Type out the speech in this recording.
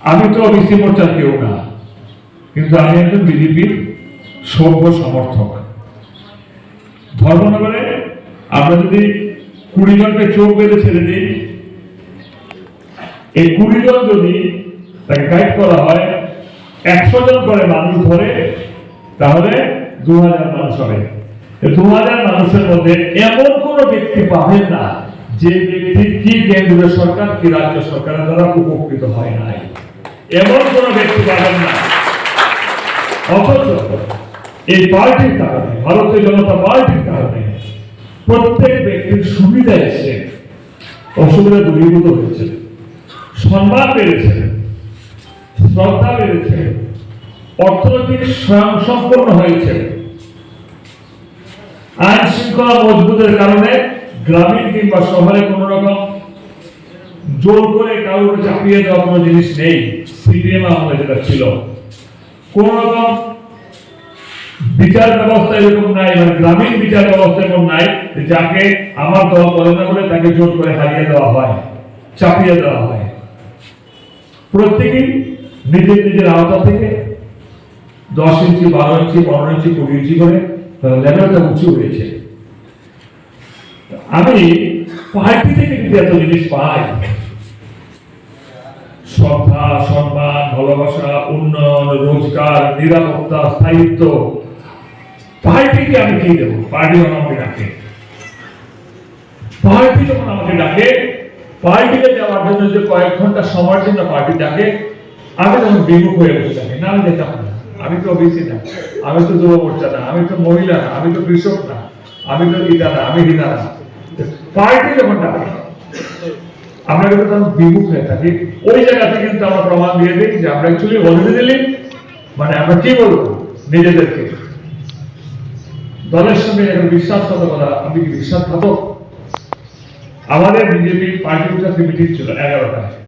আমি তো ওবিসি মোর্চার কেউ না, কিন্তু আমি একজন বিজেপির সভ্য সমর্থক। ধর্মনগরে আমরা যদি কুড়ি জনকে চোখ বেঁধে ছেড়ে দিই, এই কুড়ি জন যদি তাকে গাইড করা হয়, একশো জন করে মানুষ ধরে, তাহলে দু হাজার মানুষ হবে। দু হাজার মানুষের মধ্যে এমন কোন ব্যক্তি পাবেন না, যে ব্যক্তি কি কেন্দ্রীয় সরকার, কি রাজ্য সরকারের দ্বারা উপকৃত হয় নাই। এমন কোন ব্যক্তি পাবেন না। অথচ এই পার্টির কারণে, ভারতীয় জনতা পার্টির কারণে প্রত্যেক ব্যক্তির সুবিধা এসে অসুবিধা দূরীভূত হয়েছে। সম্মান বেড়েছে, শ্রদ্ধা বেড়েছে, অর্থনৈতিক স্বয়ং সম্পন্ন হয়েছে। আইন শৃঙ্খলা মজবুতের কারণে গ্রামীণ কিংবা শহরে কোন রকম জোর করে কারোর চাপিয়ে দেওয়া কোনো জিনিস নেই। সিপিএম আমলে যেটা ছিল। কোন রকম বিচার ব্যবস্থা এরকম নাই মানে গ্রামীণ বিচার ব্যবস্থা এরকম নাই যাকে আমার দল করে না বলে তাকে জোর করে হারিয়ে দেওয়া হয়, চাপিয়ে দেওয়া হয়। প্রত্যেকেই নিজের নিজের আওতা থেকে দশ ইঞ্চি, বারো ইঞ্চি, পনেরো ইঞ্চি, কুড়ি ইঞ্চি করে লেভেলটা উঁচু হয়েছে। আমি পার্টি থেকে যদি এত জিনিস পাই শ্রদ্ধা, সম্মান, ভালোবাসা, উন্নয়ন, রোজগার, নিরাপত্তা, স্থায়িত্ব। পার্টিকে আমি কি দেবো? পার্টি যখন আমাকে ডাকে। পার্টি যখন আমাকে ডাকে পার্টিকে যাওয়ার জন্য যে কয়েক ঘণ্টা সময়ের জন্য পার্টি ডাকে, আমি তখন বিমুখ হয়ে বসে থাকি। না, আমি যেতাম না। আমি তো ওবিসি না। আমি তো যুব মোর্চা না। আমি তো মহিলা না। আমি তো কৃষক না। আমি তো ইটা না। আমি হিনা না। পার্টি যখন ডাকে আমরা কিন্তু তখন বিমুখ হয়ে থাকি। ওই জায়গাতে কিন্তু আমরা প্রমাণ দিয়ে দিই যে আমরা অ্যাকচুয়ালি দিলি মানে আমরা কি বলব? নিজেদেরকে। দলের সঙ্গে এখন বিশ্বাসঘাতকতা আমি কি বিশ্বাসঘাতক আমাদের বিজেপি পার্টি কমিটি ছিল এগারোটায়